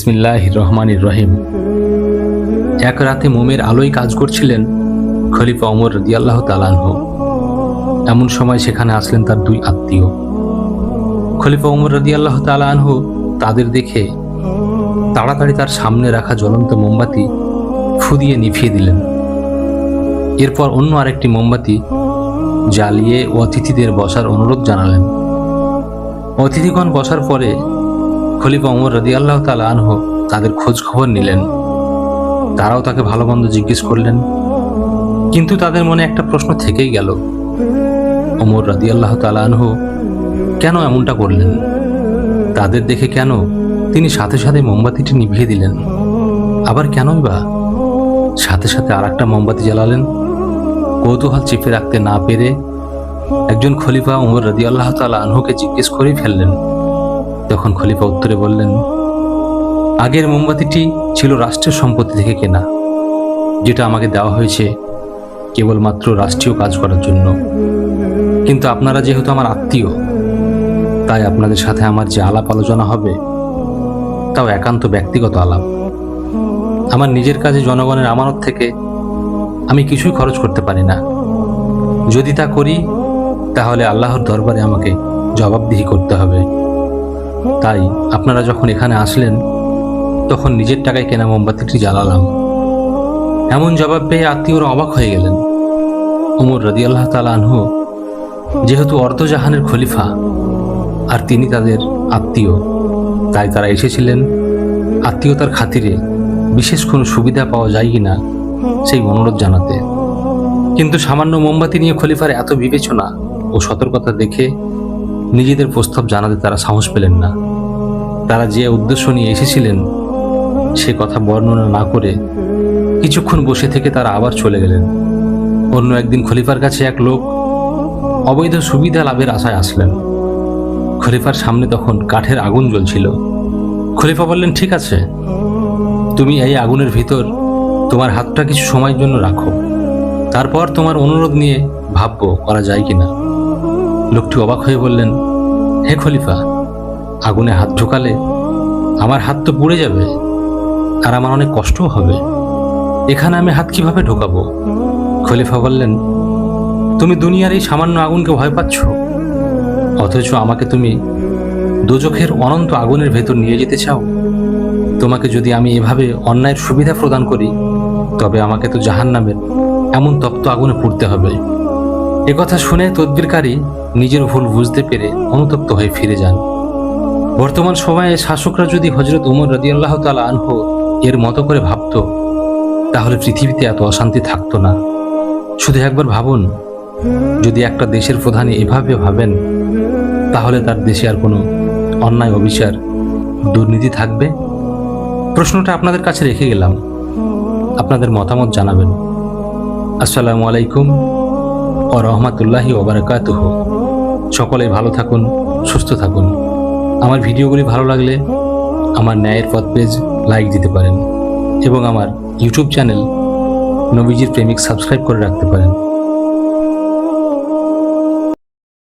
বিসমিল্লাহ রহমানির রহিম। এক রাতে মোমের আলোয় কাজ করছিলেন খলিফা ওমর রদিয়াল্লাহ তালানহ এমন সময় সেখানে আসলেন তার দুই আত্মীয়। খলিফা ওমর রদিয়াল্লাহ তালানহ তাদের দেখে তাড়াতাড়ি তার সামনে রাখা জ্বলন্ত মোমবাতি ফু দিয়ে নিভিয়ে দিলেন। এরপর অন্য আরেকটি মোমবাতি জ্বালিয়ে অতিথিদের বসার অনুরোধ জানালেন। অতিথিগণ বসার পরে খলিফা ওমর রদি আল্লাহ তালা আনহ তাদের খোঁজ খবর নিলেন। তারাও তাকে ভালো মন্দ জিজ্ঞেস করলেন। কিন্তু তাদের মনে একটা প্রশ্ন থেকেই গেল। ওমর রদি আল্লাহ তালা আনহ কেন এমনটা করলেন? তাদের দেখে কেন তিনি সাথে সাথে মোমবাতিটি নিভিয়ে দিলেন? আবার কেনই বা? সাথে সাথে আর একটা মোমবাতি জ্বালালেন। কৌতূহল চেপে রাখতে না পেরে একজন খলিফা উমর রদি আল্লাহ তালা আনহুকে জিজ্ঞেস করেই ফেললেন। তখন খলিফা উত্তরে বললেন, আগের মোমবাতিটি ছিল রাষ্ট্রের সম্পত্তি থেকে কেনা, যেটা আমাকে দেওয়া হয়েছে কেবলমাত্র রাষ্ট্রীয় কাজ করার জন্য। কিন্তু আপনারা যেহেতু আমার আত্মীয়, তাই আপনাদের সাথে আমার যে আলাপ আলোচনা হবে, তাও একান্ত ব্যক্তিগত আলাপ। আমার নিজের কাজে জনগণের আমানত থেকে আমি কিছুই খরচ করতে পারি না। যদি তা করি, তাহলে আল্লাহর দরবারে আমাকে জবাবদিহি করতে হবে। তাই আপনারা যখন এখানে আসলেন, তখন নিজের টাকায় কেনা মোমবাতিটি জ্বালালাম। এমন জবাব পেয়ে আত্মীয়রা অবাক হয়ে গেলেন। উমর রদি আল্লাহ আনহু যেহেতু অর্ধজাহানের খলিফা, আর তিনি তাদের আত্মীয়, তাই তারা এসেছিলেন। আত্মীয়তার খাতিরে বিশেষ কোনো সুবিধা পাওয়া যায় কিনা, সেই অনুরোধ জানাতে। কিন্তু সামান্য মোমবাতি নিয়ে খলিফার এত বিবেচনা ও সতর্কতা দেখে নিজেদের প্রস্তাব জানাতে তারা সাহস পেলেন না। তারা যে উদ্দেশ্য নিয়ে এসেছিলেন, সে কথা বর্ণনা না করে কিছুক্ষণ বসে থেকে তারা আবার চলে গেলেন। অন্য একদিন খলিফার কাছে এক লোক অবৈধ সুবিধা লাভের আশায় আসলেন। খলিফার সামনে তখন কাঠের আগুন জ্বলছিল। খলিফা বললেন, ঠিক আছে, তুমি এই আগুনের ভিতর তোমার হাতটা কিছু সময়ের জন্য রাখো। তারপর তোমার অনুরোধ নিয়ে ভাববো করা যায় কিনা। লোকটি অবাক হয়ে বললেন হে খলিফা, আগুনে হাত ঢোকালে আমার হাত তো পুড়ে যাবে আর আমার অনেক কষ্টও হবে। এখানে আমি হাত কীভাবে ঢোকাবো? খলিফা বললেন, তুমি দুনিয়ার এই সামান্য আগুনকে ভয় পাচ্ছ? অথচ আমাকে তুমি দোজখের অনন্ত আগুনের ভেতর নিয়ে যেতে চাও? তোমাকে যদি আমি এভাবে অন্যায়ের সুবিধা প্রদান করি, তবে আমাকে তো জাহান নামের এমন তপ্ত আগুনে পুড়তে হবে। কথা শুনে তদবিরকারী নিজের ভুল বুঝতে পেরে অনুতপ্ত হয়ে ফিরে যান। বর্তমান সময়ে শাসকরা যদি হজরত উমর রদিয়াল্লাহ তালা আনহ এর মতো করে ভাবত, তাহলে পৃথিবীতে এত অশান্তি থাকতো না। শুধু একবার ভাবুন, যদি একটা দেশের প্রধানী এভাবে ভাবেন, তাহলে তার দেশে আর কোনো অন্যায়, অবিচার, দুর্নীতি থাকবে? প্রশ্নটা আপনাদের কাছে রেখে গেলাম। আপনাদের মতামত জানাবেন। আসসালামু আলাইকুম ও রহমাতুল্লাহি ওবরাকাতুহ সকলে ভালো থাকুন, সুস্থ থাকুন। আমার ভিডিওগুলি ভালো লাগলে আমার ন্যায়ের পথ পেজ লাইক দিতে পারেন এবং আমার ইউটিউব চ্যানেল নবীজির প্রেমিক সাবস্ক্রাইব করে রাখতে পারেন।